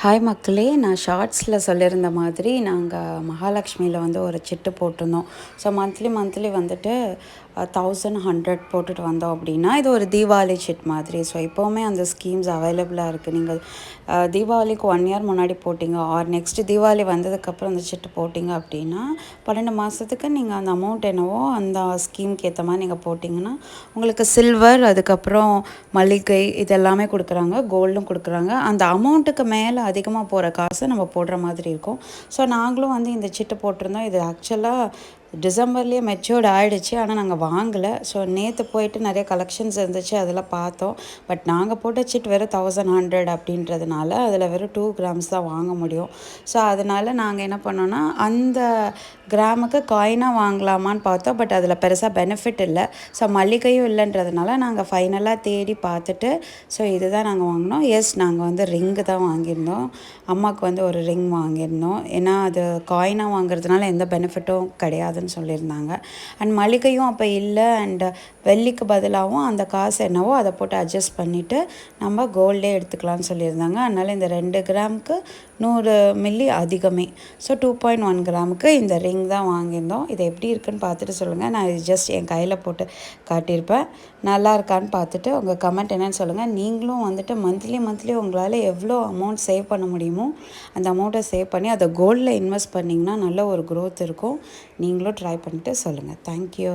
Hi மக்களே நான் ஷார்ட்ஸில் சொல்லியிருந்த மாதிரி நாங்கள் மகாலட்சுமியில் வந்து ஒரு சிட்டு போட்டிருந்தோம். ஸோ மந்த்லி மந்த்லி வந்துட்டு தௌசண்ட் ஹண்ட்ரட் போட்டுட்டு வந்தோம் அப்படின்னா இது ஒரு தீபாவளி சிட் மாதிரி. ஸோ இப்போவுமே அந்த ஸ்கீம்ஸ் அவைலபிளாக இருக்குது நீங்கள் தீபாவளிக்கு ஒன் இயர் முன்னாடி போட்டிங்க ஆர் நெக்ஸ்ட் தீபாவளி வந்ததுக்கப்புறம் அந்த சிட்டு போட்டிங்க அப்படின்னா பன்னெண்டு மாதத்துக்கு நீங்கள் அந்த அமௌண்ட் என்னவோ அந்த ஸ்கீம்க்கு ஏற்ற மாதிரி நீங்கள் போட்டிங்கன்னா உங்களுக்கு சில்வர் அதுக்கப்புறம் மளிகை இதெல்லாமே கொடுக்குறாங்க கோல்டும் கொடுக்குறாங்க. அந்த அமௌண்ட்டுக்கு மேலே அதிகமாக போகிற காசை நம்ம போடுற மாதிரி இருக்கும். ஸோ நாங்களும் வந்து இந்த சிட்டு போட்டிருந்தோம். இது ஆக்சுவலாக டிசம்பர்லேயே மெச்சூர்ட் ஆகிடுச்சு ஆனால் நாங்கள் வாங்கலை. ஸோ நேற்று போயிட்டு நிறைய கலெக்ஷன்ஸ் இருந்துச்சு. அதில் பார்த்தோம். பட் நாங்கள் போட்ட சிட் வெறும் தௌசண்ட் ஹண்ட்ரட் அப்படின்றதுனால அதில் வெறும் டூ கிராம்ஸ் தான் வாங்க முடியும். ஸோ அதனால் நாங்கள் என்ன பண்ணோன்னா அந்த கிராமுக்கு காயினாக வாங்கலாமான்னு பார்த்தோம். பட் அதில் பெருசாக பெனிஃபிட் இல்லை. ஸோ மல்லிகையும் இல்லைன்றதுனால நாங்கள் ஃபைனலாக தேடி பார்த்துட்டு ஸோ இதுதான் நாங்கள் வாங்கினோம். எஸ் நாங்கள் வந்து ரிங்கு தான் வாங்கியிருந்தோம். அம்மாவுக்கு வந்து ஒரு ரிங் வாங்கியிருந்தோம். ஏன்னா அது காயினாக வாங்குறதுனால எந்த பெனிஃபிட்டும் கிடையாதுன்னு சொல்லியிருந்தாங்க. அண்ட் மளிகையும் அப்போ இல்லை. அண்ட் வெள்ளிக்கு பதிலாகவும் அந்த காசு என்னவோ அதை போட்டு அட்ஜஸ்ட் பண்ணிவிட்டு நம்ம கோல்டே எடுத்துக்கலாம்னு சொல்லியிருந்தாங்க. அதனால் இந்த ரெண்டு கிராமுக்கு நூறு மில்லி அதிகமே. ஸோ டூ பாயிண்ட் ஒன் கிராமுக்கு இந்த ரிங் தான் வாங்கியிருந்தோம். இது எப்படி இருக்குன்னு பார்த்துட்டு சொல்லுங்கள் நான் இது ஜஸ்ட் என் கையில் போட்டு காட்டியிருப்பேன். நல்லா இருக்கான்னு பார்த்துட்டு உங்கள் கமெண்ட் என்னென்னு சொல்லுங்கள் நீங்களும் வந்துட்டு மந்த்லி மந்த்லி உங்களால் எவ்வளோ அமௌண்ட் சேவ் பண்ண முடியுமோ அந்த அமௌண்ட்டை சேவ் பண்ணி அதை கோல்டில் இன்வெஸ்ட் பண்ணிங்கன்னா நல்ல ஒரு க்ரோத் இருக்கும். நீங்களும் ட்ரை பண்ணிட்டு சொல்லுங்கள் தேங்க்யூ